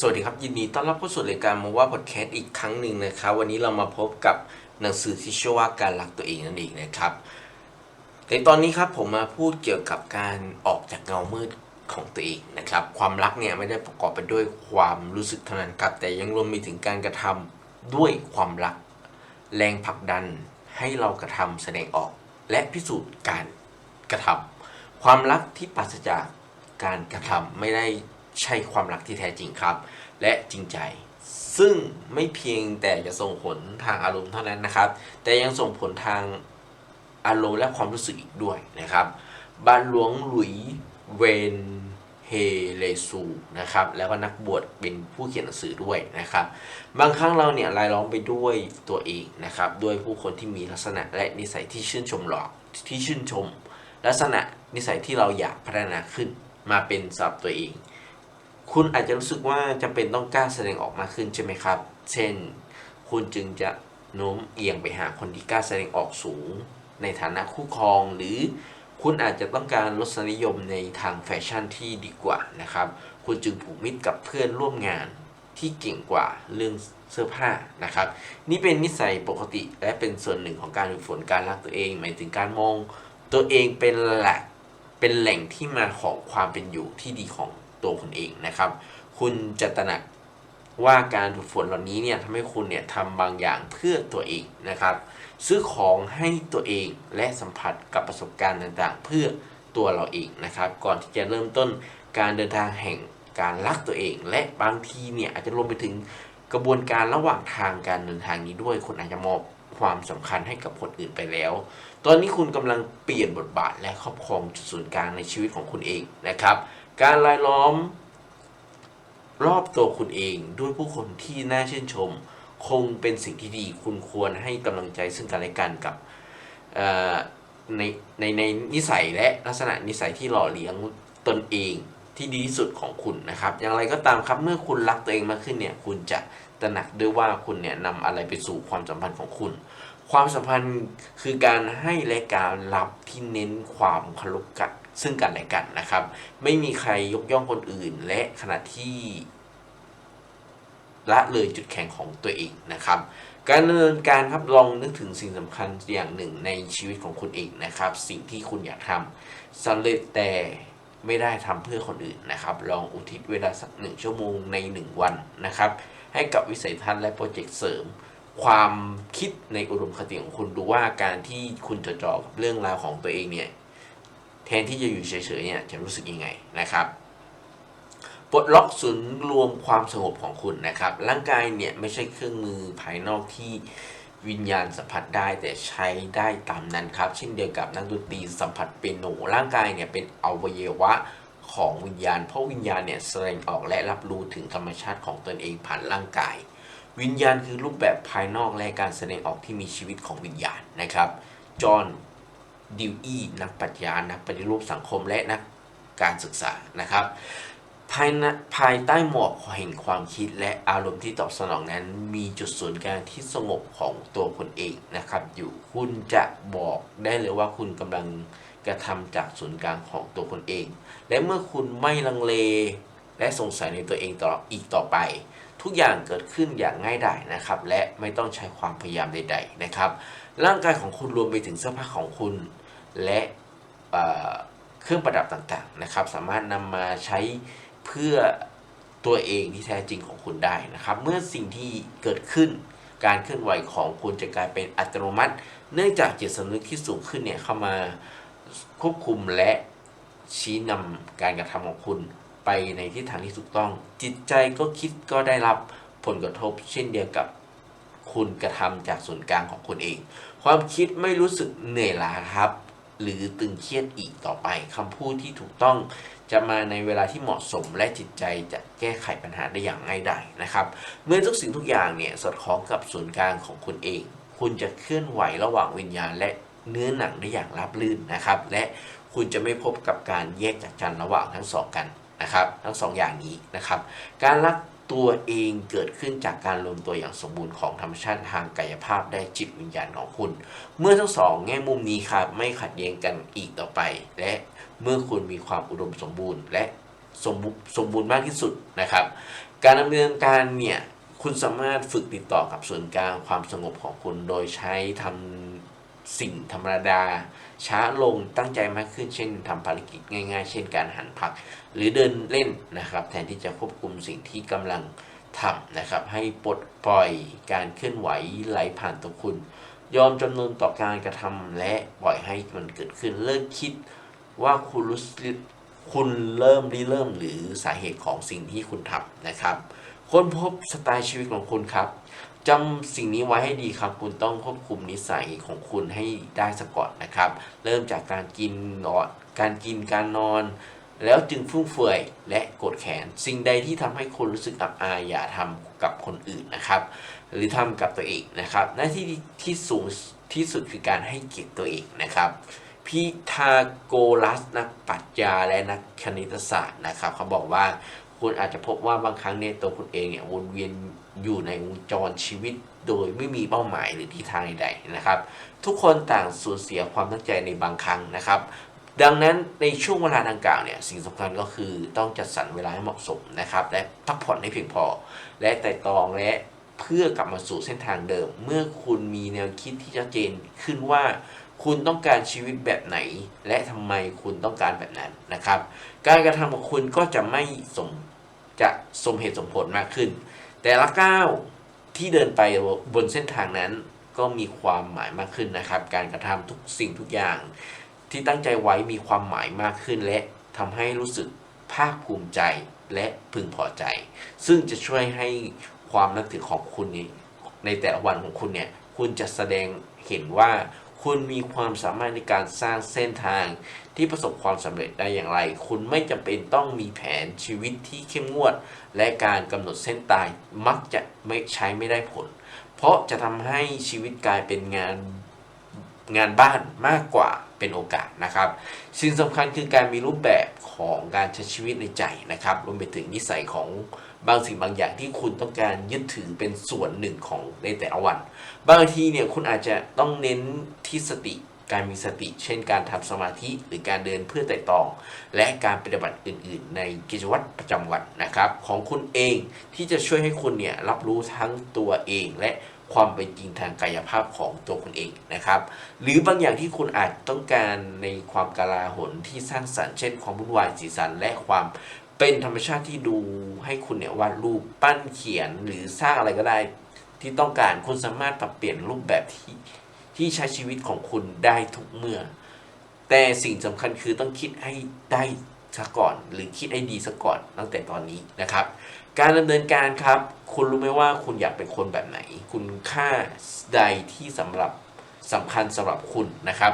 สวัสดีครับ ยินดีต้อนรับเข้าสู่รายการมาว่าพอดแคสต์อีกครั้งหนึ่งนะครับ วันนี้เรามาพบกับหนังสือที่ชื่อว่าการรักตัวเองนั่นเองนะครับในตอนนี้ครับผมมาพูดเกี่ยวกับการออกจากเงามืดของตัวเองนะครับ ความรักเนี่ยไม่ได้ประกอบไปด้วยความรู้สึกเท่านั้นครับแต่ยังรวมไปถึงการกระทำด้วยความรัก แรงผลักดันให้เรากระทำแสดงออก และพิสูจน์การกระทำความรักที่ปราศจากการกระทำไม่ได้ ใช่ความรักที่แท้จริงครับ และจริงใจ ซึ่งไม่เพียงแต่จะส่งผลทางอารมณ์เท่านั้นนะครับ แต่ยังส่งผลทางอารมณ์และความรู้สึกอีกด้วยนะครับบาลหลวงหลุยเวนเฮเลซูนะครับแล้วก็นักบวชเป็นผู้เขียนหนังสือด้วยนะครับ บางครั้งเราเนี่ยรายล้อมไปด้วยตัวเองนะครับด้วยผู้คนที่มีลักษณะและนิสัยที่ชื่นชมหลอกที่ชื่นชม ลักษณะนิสัยที่เราอยากพัฒนาขึ้นมาเป็นสับตัวเอง คุณอาจจะรู้สึกว่าจำเป็นต้องกล้าแสดงออกมากขึ้นใช่ไหมครับ เช่น คุณจึงจะโน้มเอียงไปหาคนที่กล้าแสดงออกสูง ในฐานะคู่ครอง หรือคุณอาจจะต้องการลดนิยมในทางแฟชั่นที่ดีกว่านะครับ คุณจึงผูกมิตรกับเพื่อนร่วมงานที่เก่งกว่าเรื่องเสื้อผ้านะครับ นี่เป็นนิสัยปกติและเป็นส่วนหนึ่งของการฝึกฝนการรักตัวเอง หมายถึงการมองตัวเองเป็นหลักเป็นแหล่งที่มาของความเป็นอยู่ที่ดีของ ตัวคุณเองนะครับ คุณจะตระหนักว่าการฝึกฝนเหล่านี้เนี่ยทำให้คุณเนี่ยทำบางอย่างเพื่อตัวเองนะครับ ซื้อของให้ตัวเองและสัมผัสกับประสบการณ์ต่างๆ เพื่อตัวเราเองนะครับ ก่อนที่จะเริ่มต้นการเดินทางแห่งการรักตัวเอง และบางทีเนี่ยอาจจะรวมไปถึงกระบวนการระหว่างทางการเดินทางนี้ด้วยคุณอาจจะมอบความสำคัญให้กับคนอื่นไปแล้ว ตอนนี้คุณกำลังเปลี่ยนบทบาทและครอบครองจุดศูนย์กลางในชีวิตของคุณเองนะครับ การรายล้อม รอบตัวคุณเองด้วยผู้คนที่น่าชื่นชม คงเป็นสิ่งที่ดีคุณควรให้กำลังใจซึ่งกันและกันกับในในในนิสัยและลักษณะนิสัยที่หล่อเลี้ยงตนเองที่ดีที่สุดของคุณนะครับ อย่างไรก็ตามครับเมื่อคุณรักตัวเองมากขึ้นเนี่ยคุณจะตระหนักด้วยว่าคุณเนี่ยนำอะไรไปสู่ความสัมพันธ์ของคุณ ความสัมพันธ์คือการให้และการรับที่เน้นความเคารพกัน ซึ่งกันและกันนะครับ ไม่มีใครยกย่องคนอื่น และขณะที่ละเลยจุดแข็งของตัวเองนะครับ การดำเนินการครับลองนึกถึงสิ่งสำคัญอย่างหนึ่งในชีวิตของคุณเองนะครับ สิ่งที่คุณอยากทำสำเร็จแต่ไม่ได้ทำเพื่อคนอื่นนะครับ ลองอุทิศเวลาสักหนึ่งชั่วโมงในหนึ่งวันนะครับ ให้กับวิสัยทัศน์และโปรเจกต์เสริม ความคิดในอุดมคติของคุณดูว่าการที่คุณจดจ่อกับเรื่องราวของตัวเองเนี่ย แทนที่จะอยู่เฉยๆเนี่ยจะรู้สึกยังไงนะครับปลดล็อกศูนย์รวมความสงบของคุณนะครับ ร่างกายเนี่ยไม่ใช่เครื่องมือภายนอกที่วิญญาณสัมผัสได้แต่ใช้ได้ตามนั้นครับ เช่นเดียวกับนักดนตรีสัมผัสเปียโนร่างกายเนี่ยเป็นอวัยวะของวิญญาณ เพราะวิญญาณเนี่ยแสดงออกและรับรู้ถึงธรรมชาติของตนเองผ่านร่างกาย วิญญาณคือรูปแบบภายนอกและการแสดงออกที่มีชีวิตของวิญญาณนะครับจอห์น ดิวอี้นักปรัชญานักปฏิรูปสังคมและนักการศึกษานะครับ ภายในภายใต้หมอกแห่งความคิดและอารมณ์ที่ตอบสนองนั้น มีจุดศูนย์กลางที่สงบของตัวคุณเองนะครับ อยู่คุณจะบอกได้เลยว่าคุณกำลังกระทำจากศูนย์กลางของตัวคุณเอง และเมื่อคุณไม่ลังเลและสงสัยในตัวเองต่ออีกต่อไป ทุกอย่างเกิดขึ้นอย่างง่ายดายนะครับ และไม่ต้องใช้ความพยายามใด ๆนะครับ ร่างกายของคุณรวมไปถึงเสื้อผ้าของคุณ และเเครื่องประดับต่างๆนะครับ สามารถนำมาใช้เพื่อตัวเองที่แท้จริงของคุณได้นะครับ เมื่อสิ่งที่เกิดขึ้นการเคลื่อนไหวของคุณจะกลายเป็นอัตโนมัติ เนื่องจากจิตสำนึกที่สูงขึ้นเนี่ยเข้ามาควบคุมและชี้นำการกระทำของคุณไปในทิศทางที่ถูกต้อง จิตใจก็คิดก็ได้รับผลกระทบเช่นเดียวกับคุณกระทำจากส่วนกลางของคุณเอง ความคิดไม่รู้สึกเหนื่อยล้าครับ หรือตึงเครียดอีกต่อไปคำพูดที่ถูกต้องจะมาในเวลาที่เหมาะสมและจิตใจจะแก้ไขปัญหาได้อย่างง่ายดายนะครับ เมื่อทุกสิ่งทุกอย่างเนี่ยสอดคล้องกับศูนย์กลางของคุณเอง คุณจะเคลื่อนไหวระหว่างวิญญาณ และเนื้อหนังได้อย่างราบรื่นนะครับ และคุณจะไม่พบกับการแยกจากกันระหว่างทั้งสองกันนะครับ ทั้งสองอย่างนี้นะครับ การรัก ตัวเองเกิดขึ้นจากการรวมตัวอย่างสมบูรณ์ของธรรมชาติทางกายภาพและจิตวิญญาณของคุณ เมื่อทั้งสองแง่มุมนี้ครับไม่ขัดแย้งกันอีกต่อไป และเมื่อคุณมีความอุดมสมบูรณ์ และสมบูสมบูรณ์มากที่สุดนะครับ การดำเนินการเนี่ยคุณสามารถฝึกติดต่อกับส่วนกลางความสงบของคุณโดยใช้ทำสิ่งธรรมดา ช้าลงตั้งใจมากขึ้นเช่นทำภารกิจง่าย ๆ เช่นการหันผัก หรือเดินเล่นนะครับ แทนที่จะควบคุมสิ่งที่กำลังทำนะครับ ให้ปลดปล่อยการเคลื่อนไหวไหลผ่านตัวคุณ ยอมจำนวนต่อการกระทำและปล่อยให้มันเกิดขึ้นเลิกคิดว่าคุณรู้สึกคุณเริ่มริเริ่มหรือสาเหตุของสิ่งที่คุณทำนะครับ ค้นพบสไตล์ชีวิตของคุณครับ จำสิ่งนี้ไว้ให้ดีครับ คุณต้องควบคุมนิสัยของคุณให้ได้สก่อนนะครับ เริ่มจากการกินนอนการกินการนอน แล้วจึงฟุ่มเฟือยและกรธแค้นสิ่งใดที่ทำให้คุณรู้สึกอับอายอย่าทำกับคนอื่นนะครับ หรือทำกับตัวเองนะครับ หน้าที่ที่สูงที่สุดคือการให้เกียรติตัวเองนะครับพีทาโกรัสนักปรัชญาและนักคณิตศาสตร์นะครับ เขาบอกว่า คุณอาจจะพบว่าบางครั้งเนี่ยตัวคุณเองเนี่ยวนเวียนอยู่ในวงจรชีวิตโดยไม่มีเป้าหมายหรือทิศทางใดๆนะครับ ทุกคนต่างสูญเสียความตั้งใจในบางครั้งนะครับ ดังนั้นในช่วงเวลาดังกล่าวเนี่ยสิ่งสำคัญก็คือต้องจัดสรรเวลาให้เหมาะสมนะครับ และพักผ่อนให้เพียงพอ และไต่ตองและเพื่อกลับมาสู่เส้นทางเดิม เมื่อคุณมีแนวคิดที่ชัดเจนขึ้นว่าคุณต้องการชีวิตแบบไหน และทำไมคุณต้องการแบบนั้นนะครับ การกระทำของคุณก็จะไม่สม จะสมเหตุสมผลมากขึ้น แต่ละก้าวที่เดินไปบนเส้นทางนั้นก็มีความหมายมากขึ้นนะครับ การกระทำทุกสิ่งทุกอย่าง ที่ตั้งใจไว้มีความหมายมากขึ้น และทำให้รู้สึกภาคภูมิใจและพึงพอใจ ซึ่งจะช่วยให้ความนับถือของคุณนี้ในแต่ละวันของคุณเนี่ยคุณจะแสดงเห็นว่าคุณมีความสามารถในการสร้างเส้นทาง ที่ประสบความสำเร็จได้อย่างไร คุณไม่จำเป็นต้องมีแผนชีวิตที่เข้มงวด และการกำหนดเส้นตายมักจะไม่ใช้ไม่ได้ผล เพราะจะทำให้ชีวิตกลายเป็นงานงานบ้านมากกว่าเป็นโอกาสนะครับสิ่งสำคัญคือการมีรูปแบบของการใช้ชีวิตในใจนะครับรวมไปถึงนิสัยของบางสิ่งบางอย่างที่คุณต้องการยึดถือเป็นส่วนหนึ่งของในแต่ละวัน บางทีเนี่ยคุณอาจจะต้องเน้นที่สติ การมีสติ เช่นการทำสมาธิหรือการเดินเพื่อไต่ตอง และการปฏิบัติอื่น ๆ ในกิจวัตรประจำวันนะครับของคุณเองที่จะช่วยให้คุณเนี่ยรับรู้ทั้งตัวเองและความเป็นจริงทางกายภาพของตัวคุณเองนะครับ หรือบางอย่างที่คุณอาจต้องการในความกลาหนที่สร้างสรรค์เช่นความวุ่นวายสีสันและความเป็นธรรมชาติที่ดูให้คุณเนี่ยวาดรูปปั้นเขียนหรือสร้างอะไรก็ได้ ที่ต้องการคุณสามารถปรับเปลี่ยนรูปแบบที่ ที่ใช้ชีวิตของคุณได้ทุกเมื่อ แต่สิ่งสำคัญคือต้องคิดให้ได้ซะก่อน หรือคิดให้ดีซะก่อนตั้งแต่ตอนนี้นะครับ การดำเนินการครับ คุณรู้ไหมว่าคุณอยากเป็นคนแบบไหน คุณค่าใดที่สำหรับสำคัญสำหรับคุณนะครับ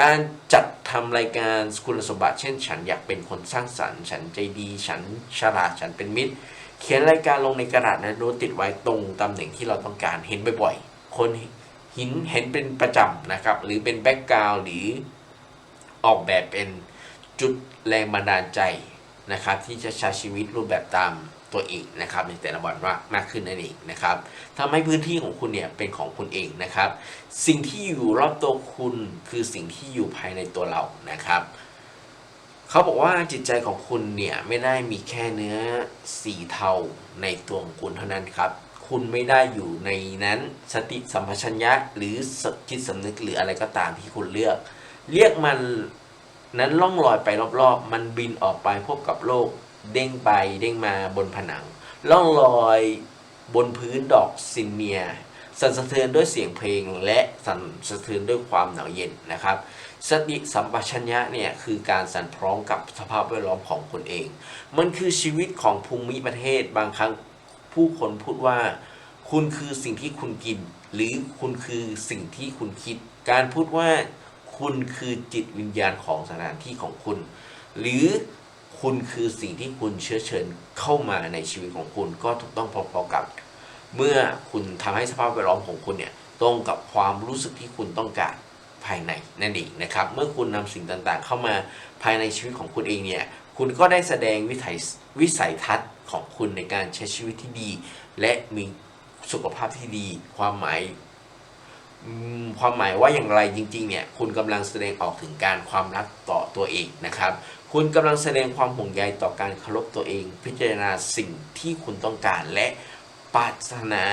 การจัดทำรายการคุณสมบัติเช่น ฉันอยากเป็นคนสร้างสรรค์ ฉันใจดี ฉันฉลาด ฉันเป็นมิตร เขียนรายการลงในกระดาษและโน้ตติดไว้ตรงตำแหน่งที่เราต้องการเห็นบ่อยๆ คน หินเห็นเป็นประจำนะครับ หรือเป็นแบ็กกราวหรือออกแบบเป็นจุดแรงบันดาลใจนะครับ ที่จะใช้ชีวิตรูปแบบตามตัวเองนะครับ ในแต่ละวันว่ามากขึ้นนั่นเองนะครับทำให้พื้นที่ของคุณเนี่ยเป็นของคุณเองนะครับ สิ่งที่อยู่รอบตัวคุณคือสิ่งที่อยู่ภายในตัวเรานะครับเขาบอกว่าจิตใจของคุณเนี่ยไม่ได้มีแค่เนื้อสีเทาในตัวของคุณเท่านั้นครับ คุณไม่ได้อยู่ในนั้นสติสัมปชัญญะหรือจิตสำนึกหรืออะไรก็ตามที่คุณเลือก เรียกมันนั้นล่องลอยไปรอบๆ มันบินออกไปพบกับโลก เด้งไปเด้งมาบนผนัง ล่องลอยบนพื้นดอกซินเนีย สั่นสะเทือนด้วยเสียงเพลงและสั่นสะเทือนด้วยความหนาวเย็นนะครับ สติสัมปชัญญะเนี่ยคือการสั่นพร้อมกับสภาพแวดล้อมของคนเอง มันคือชีวิตของภูมิประเทศบางครั้ง ผู้คนพูดว่า คุณคือสิ่งที่คุณกิน หรือคุณคือสิ่งที่คุณคิด การพูดว่า คุณคือจิตวิญญาณของสถานที่ของคุณ หรือคุณคือสิ่งที่คุณเชื้อเชิญเข้ามาในชีวิตของคุณก็ถูกต้องพอๆกับ เมื่อคุณทำให้สภาพแวดล้อมของคุณเนี่ยตรงกับความรู้สึกที่คุณต้องการภายในนั่นเองนะครับ เมื่อคุณนำสิ่งต่างๆ เข้ามาภายในชีวิตของคุณเองเนี่ย คุณก็ได้แสดงวิถัยวิสัยทัศน์ ของคุณในการใช้ชีวิตที่ดี และมีสุขภาพที่ดี ความหมายความหมายว่าอย่างไรจริงๆเนี่ยคุณกำลังแสดงออกถึงการความรักต่อตัวเองนะครับ คุณกำลังแสดงความห่วงใยต่อการเคารพตัวเอง พิจารณาสิ่งที่คุณต้องการและปรารถนา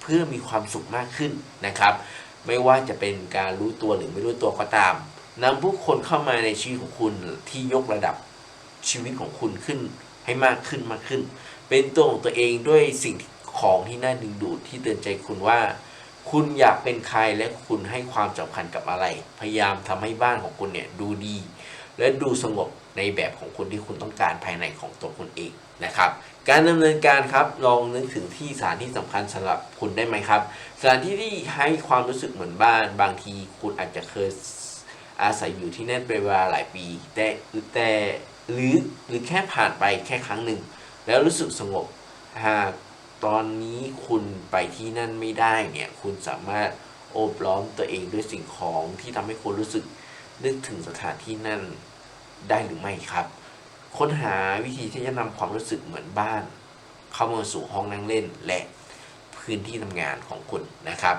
เพื่อมีความสุขมากขึ้นนะครับ ไม่ว่าจะเป็นการรู้ตัวหรือไม่รู้ตัวก็ตามนำผู้คนเข้ามาในชีวิตของคุณที่ยกระดับชีวิตของคุณขึ้น ให้มากขึ้นมากขึ้น เป็นตัวของตัวเองด้วยสิ่งของที่น่าดึงดูดที่เตือนใจคุณว่า คุณอยากเป็นใครและคุณให้ความสำคัญกับอะไร พยายามทำให้บ้านของคุณเนี่ยดูดี และดูสงบในแบบของคุณที่คุณต้องการภายในของตัวคุณเองนะครับ การดำเนินการครับลองนึกถึงที่สถานที่สำคัญสำหรับคุณได้ไหมครับสถานที่ที่ให้ความรู้สึกเหมือนบ้าน บางทีคุณอาจจะเคยอาศัยอยู่ที่นั่นเป็นเวลาหลายปี แต่แต่ หรือหรือแค่ผ่านไปแค่ครั้งหนึ่ง แล้วรู้สึกสงบ หากตอนนี้คุณไปที่นั่นไม่ได้เนี่ยคุณสามารถโอบล้อมตัวเองด้วยสิ่งของที่ทำให้คุณรู้สึกนึกถึงสถานที่นั่นได้หรือไม่ครับ ค้นหาวิธีที่จะนำความรู้สึกเหมือนบ้าน เข้ามาสู่ห้องนั่งเล่นและพื้นที่ทำงานของคุณนะครับ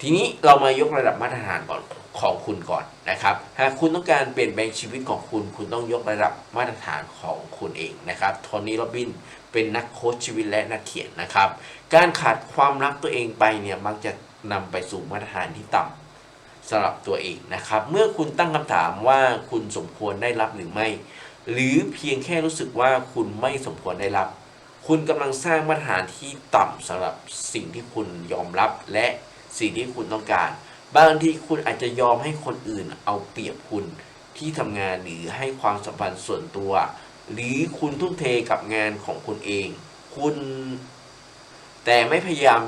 ทีนี้เรามายกระดับมาตรฐานก่อนของคุณก่อนนะครับ หากคุณต้องการเปลี่ยนแปลงชีวิตของคุณ คุณต้องยกระดับมาตรฐานของคุณเองนะครับ โทนี่ โรบิน เป็นนักโค้ชชีวิตและนักเขียนนะครับ การขาดความรักตัวเองไปเนี่ยมักจะนำไปสู่มาตรฐานที่ต่ำสำหรับตัวเองนะครับ เมื่อคุณตั้งคำถามว่าคุณสมควรได้รับหรือไม่ หรือเพียงแค่รู้สึกว่าคุณไม่สมควรได้รับ คุณกำลังสร้างมาตรฐานที่ต่ำสำหรับสิ่งที่คุณยอมรับและ สิ่งที่คุณต้องการ บางทีคุณอาจจะยอมให้คนอื่นเอาเปรียบคุณที่ทำงานหรือให้ความสัมพันธ์ส่วนตัว หรือคุณทุ่มเทกับงานของคุณเอง คุณ แต่ไม่พยายาม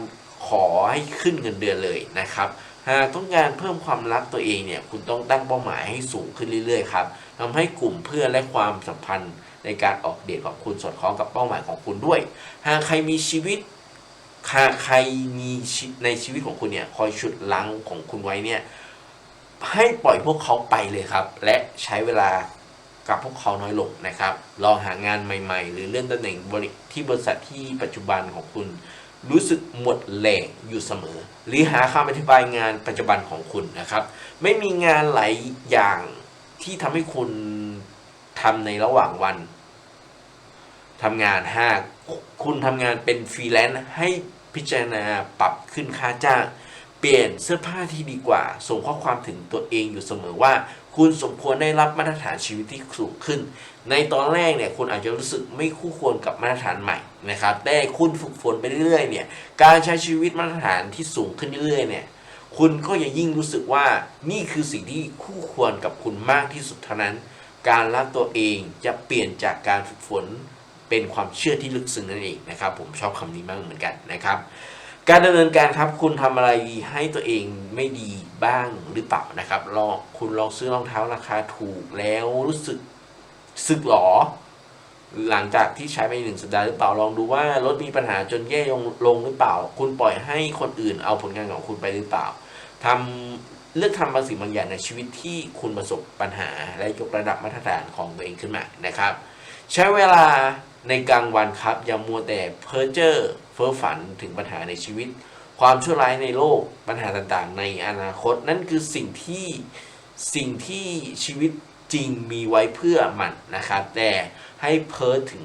ขอให้ขึ้นเงินเดือนเลยนะครับหากต้องการเพิ่มความรักตัวเองเนี่ย คุณต้องตั้งเป้าหมายให้สูงขึ้นเรื่อยๆครับทำให้กลุ่มเพื่อนและความสัมพันธ์ในการออกเดทของคุณสอดคล้องกับเป้าหมายของคุณด้วย หากใครมีชีวิต ใครมีชีในชีวิตของคุณเนี่ย คอยฉุดลังของคุณไว้เนี่ย ให้ปล่อยพวกเขาไปเลยครับ และใช้เวลากับพวกเขาน้อยลงนะครับ ลองหางานใหม่ ๆ หรือเลื่อนตำแหน่งบริที่บริษัทที่ปัจจุบันของคุณ รู้สึกหมดแรงอยู่เสมอ หรือหาคำอธิบายงานปัจจุบันของคุณนะครับ ไม่มีงานหลายอย่างที่ทำให้คุณทำในระหว่างวัน ทำงานหากคุณทำงานเป็นฟรีแลนซ์ให้พิจารณาปรับขึ้นค่าจ้าง เปลี่ยนเสื้อผ้าที่ดีกว่า ส่งข้อความถึงตัวเองอยู่เสมอว่า คุณสมควรได้รับมาตรฐานชีวิตที่สูงขึ้น ในตอนแรกเนี่ยคุณอาจจะรู้สึกไม่คู่ควรกับมาตรฐานใหม่นะครับ แต่คุณฝึกฝนไปเรื่อยๆเนี่ย การใช้ชีวิตมาตรฐานที่สูงขึ้นเรื่อยๆเนี่ยคุณก็จะยิ่งรู้สึกว่านี่คือสิ่งที่คู่ควรกับคุณมากที่สุดเท่านั้น การรักตัวเองจะเปลี่ยนจากการฝึกฝน เป็นความเชื่อที่ลึกซึ้งนั่นเองนะครับผมชอบคำนี้มากเหมือนกันนะครับ การดำเนินการครับคุณทำอะไรให้ตัวเองไม่ดีบ้างหรือเปล่านะครับลองคุณลองซื้อรองเท้าราคาถูกแล้วรู้สึกสึกหรอ หลังจากที่ใช้ไปหนึ่งสัปดาห์หรือเปล่าลองดูว่ารถมีปัญหาจนแย่ลงลงหรือเปล่า คุณปล่อยให้คนอื่นเอาผลงานของคุณไปหรือเปล่าทำเลือกทำบางสิ่งบางอย่างในชีวิตที่คุณประสบปัญหาและยกระดับมาตรฐานของตัวเองขึ้นมานะครับ ใช้เวลา ในกลางวันครับอย่ามัวแต่เพ้อเจ้อเฟ้อฝันถึงปัญหาในชีวิต ความชั่วร้ายในโลกปัญหาต่างๆ ในอนาคตนั่นคือสิ่งที่สิ่งที่ชีวิตจริงมีไว้เพื่อมันนะครับแต่ให้เพ้อถึง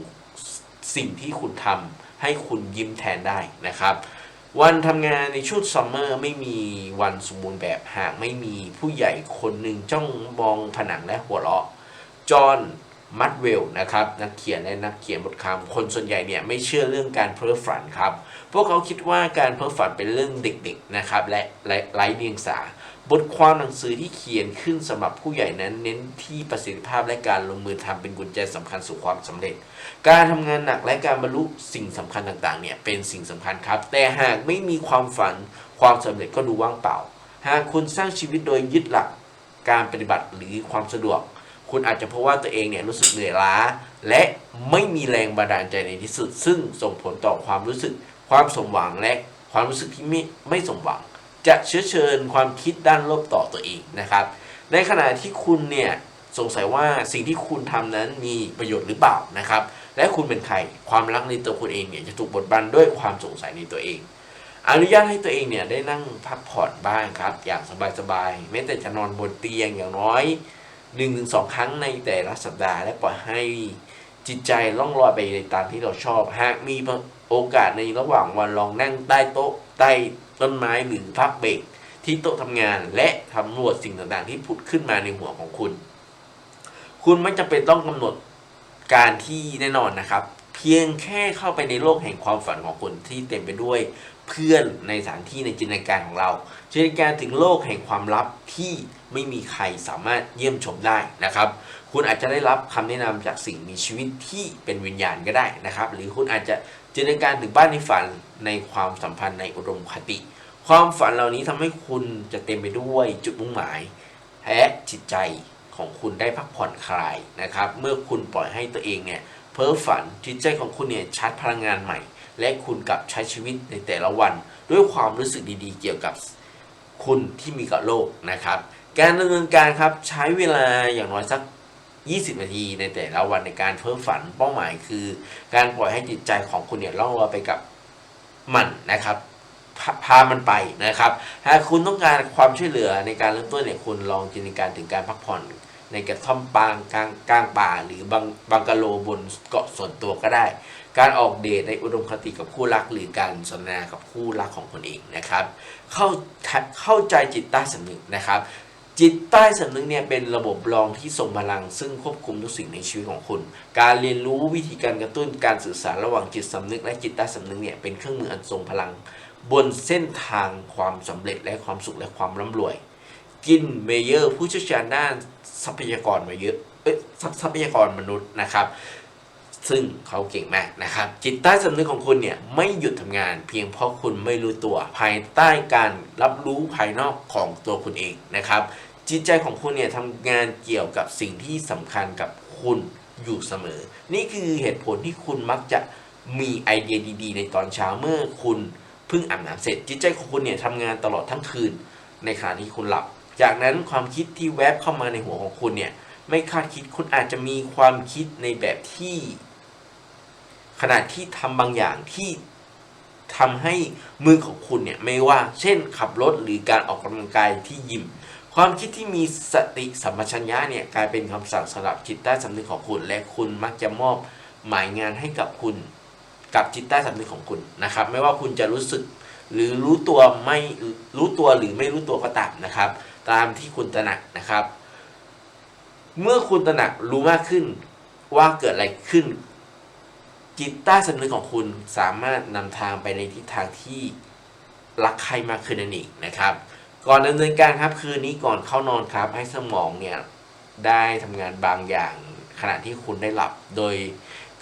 สิ่งที่คุณทำให้คุณยิ้มแทนได้นะครับวันทำงานในช่วงซัมเมอร์ไม่มีวันสมบูรณ์แบบหากไม่มีผู้ใหญ่คนหนึ่งจ้องมองผนังและหัวเราะจอห์น มัดเวลนะครับนักเขียนและนักเขียนบทความคนส่วนใหญ่เนี่ยไม่เชื่อเรื่องการเพ้อฝันครับ พวกเขาคิดว่าการเพ้อฝันเป็นเรื่องเด็กๆนะครับและไร้เดียงสา บทความหนังสือที่เขียนขึ้นสำหรับผู้ใหญ่นั้น เน้นที่ประสิทธิภาพและการลงมือทำเป็นกุญแจสำคัญสู่ความสำเร็จ การทำงานหนักและการบรรลุสิ่งสำคัญต่างๆเนี่ยเป็นสิ่งสำคัญครับ แต่หากไม่มีความฝันความสำเร็จก็ดูว่างเปล่า หากคุณสร้างชีวิตโดยยึดหลักการปฏิบัติหรือความสะดวก คุณอาจจะพบว่าตัวเองเนี่ยรู้สึกเหนื่อยล้า และไม่มีแรงบันดาลใจในที่สุด ซึ่งส่งผลต่อความรู้สึก ความสมหวังและความรู้สึกที่ไม่ไม่สมหวัง จะเชื้อเชิญความคิดด้านลบต่อตัวเองนะครับ ในขณะที่คุณเนี่ยสงสัยว่าสิ่งที่คุณทำนั้นมีประโยชน์หรือเปล่านะครับ และคุณเป็นใครความรักในตัวคุณเองเนี่ยจะถูกบดบังด้วยความสงสัยในตัวเอง อนุญาตให้ตัวเองเนี่ยได้นั่งพักผ่อนบ้างครับ อย่างสบายๆแม้แต่จะนอนบนเตียงอย่างน้อย 1นึถึงสครั้งในแต่ละสัปดาห์ และปล่อยให้จิตใจล่องลอยไปในตามที่เราชอบ หากมีโอกาสในระหว่างวันลองนั่งใต้โต๊ะใต้ต้นไม้หรือพักเบรกที่โต๊ะทำงานและทำรวจสิ่งต่างๆ ที่ผุดขึ้นมาในหัวของคุณ คุณไม่จำเป็นต้องกำหนดการที่แน่นอนนะครับ เพียงแค่เข้าไปในโลกแห่งความฝันของคุณที่เต็มไปด้วยเพื่อนในสถานที่ในจินตนาการของเราจินตนาการถึงโลกแห่งความลับที่ ไม่มีใครสามารถเยี่ยมชมได้นะครับ คุณอาจจะได้รับคำแนะนำจากสิ่งมีชีวิตที่เป็นวิญญาณก็ได้นะครับ หรือคุณอาจจะจินตนาการถึงบ้านในฝันในความสัมพันธ์ในอุดมคติ ความฝันเหล่านี้ทำให้คุณจะเต็มไปด้วยจุดมุ่งหมายและจิตใจของคุณได้พักผ่อนคลายนะครับ เมื่อคุณปล่อยให้ตัวเองเนี่ยเพ้อฝันจิตใจของคุณเนี่ยชาร์จพลังงานใหม่ และคุณกับใช้ชีวิตในแต่ละวัน ด้วยความรู้สึกดีๆ เกี่ยวกับคุณที่มีกับโลกนะครับ การดำเนินการครับใช้เวลาอย่างน้อยสัก 20 นาทีในแต่ละวันในการเพ้อฝันเป้าหมายคือ การปล่อยให้จิตใจของคุณเนี่ยล่องลอยไปกับมันนะครับพาพามันไปนะครับ หากคุณต้องการความช่วยเหลือในการเริ่มต้นเนี่ยคุณลองจินตนาการถึงการพักผ่อนในกระท่อมปางกลางกลางป่า หรือบังบังกะโลบนเกาะส่วนตัวก็ได้ การออกเดทในอุดมคติกับคู่รัก หรือการสนทนากับคู่รักของคนเองนะครับ เข้าเข้าใจจิตใต้สำนึกนะครับ จิตใต้สำนึกเนี่ยเป็นระบบรองที่ทรงพลัง ซึ่งควบคุมทุกสิ่งในชีวิตของคุณ การเรียนรู้วิธีการกระตุ้นการสื่อสารระหว่างจิตสำนึกและจิตใต้สำนึกเนี่ยเป็นเครื่องมืออันทรงพลัง บนเส้นทางความสำเร็จและความสุขและความร่ำรวย กินเมเยอร์ ผู้เชี่ยวชาญด้านทรัพยากรมาเยอะทรัพทรัพยากรมนุษย์นะครับซึ่งเขาเก่งมากนะครับ จิตใต้สำนึกของคุณเนี่ยไม่หยุดทำงาน เพียงเพราะคุณไม่รู้ตัวภายใต้การรับรู้ภายนอกของตัวคุณเองนะครับ จิตใจของคุณเนี่ยทำงานเกี่ยวกับสิ่งที่สำคัญกับคุณอยู่เสมอ นี่คือเหตุผลที่คุณมักจะมีไอเดียดี ๆ ในตอนเช้าเมื่อคุณเพิ่งอาบน้ำเสร็จ จิตใจของคุณเนี่ยทำงานตลอดทั้งคืน ในขณะที่คุณหลับ จากนั้นความคิดที่แวบเข้ามาในหัวของคุณเนี่ยไม่คาดคิดคุณอาจจะมีความคิดในแบบที่ ขณะที่ทำบางอย่างที่ทำให้มือของคุณเนี่ยไม่ว่า เช่นขับรถหรือการออกกำลังกายที่ยิม ความคิดที่มีสติสัมปชัญญะเนี่ยกลายเป็นคำสั่งสำหรับจิตใต้สำนึกของคุณ และคุณมักจะมอบหมายงานให้กับคุณ กับจิตใต้สำนึกของคุณนะครับ ไม่ว่าคุณจะรู้สึก หรือรู้ตัวไม่รู้ตัวหรือไม่รู้ตัวก็ตามนะครับ ตามที่คุณตระหนักนะครับ เมื่อคุณตระหนักรู้มากขึ้นว่าเกิดอะไรขึ้น จิตใต้สำนึกของคุณสามารถนำทางไปในทิศทางที่รักใครมากขึ้นนั่นเองนะครับ ก่อนดำเนินการครับคืนนี้ก่อนเข้านอนครับ ให้สมองเนี่ยได้ทำงานบางอย่างขณะที่คุณได้หลับ โดย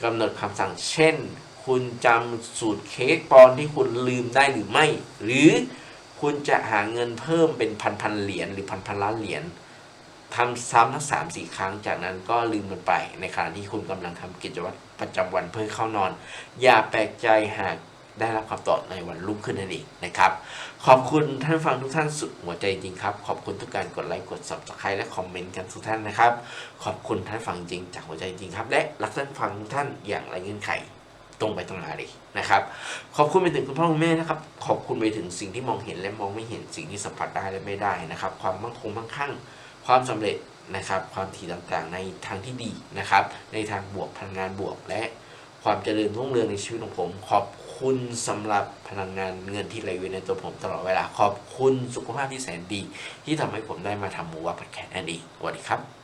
กำหนดคำสั่งเช่น คุณจำสูตรเค้กปอนที่คุณลืมได้หรือไม่ หรือคุณจะหาเงินเพิ่มเป็นพันพันเหรียญหรือพันพันล้านเหรียญทำซ้ำทั้งสามสี่ครั้งจากนั้นก็ลืมมันไปในขณะที่คุณกำลังทำกิจวัตรประจำวันเพื่อเข้านอน อย่าแปลกใจหากได้รับคำตอบในวันรุ่งขึ้นนั่นเองนะครับ ขอบคุณท่านฟังทุกท่านสุดหัวใจจริงครับ ขอบคุณทุกการกดไลค์กด subscribe และคอมเมนต์กันทุกท่านนะครับ ขอบคุณท่านฟังจริงจากหัวใจจริงครับ และรักท่านฟังทุกท่านอย่างไรเงื่อนไขตรงไปตรงมาเลยนะครับ ขอบคุณไปถึงคุณพ่อคุณแม่นะครับ ขอบคุณไปถึงสิ่งที่มองเห็นและมองไม่เห็นสิ่งที่สัมผัสได้และไม่ได้นะครับ ความมั่งคงมั่งคั่ง ความสำเร็จนะครับ ความถี่ต่างๆ ในทางที่ดีนะครับ ในทางบวกพลังงานบวกและความเจริญรุ่งเรืองในชีวิตของผม ขอบ คุณสำหรับพลังงานเงินที่ไหลเวียนในตัวผมตลอดเวลา ขอบคุณสุขภาพที่แสนดี ที่ทำให้ผมได้มาทำมูวับผัดแขนนั่นเองสวัสดีครับ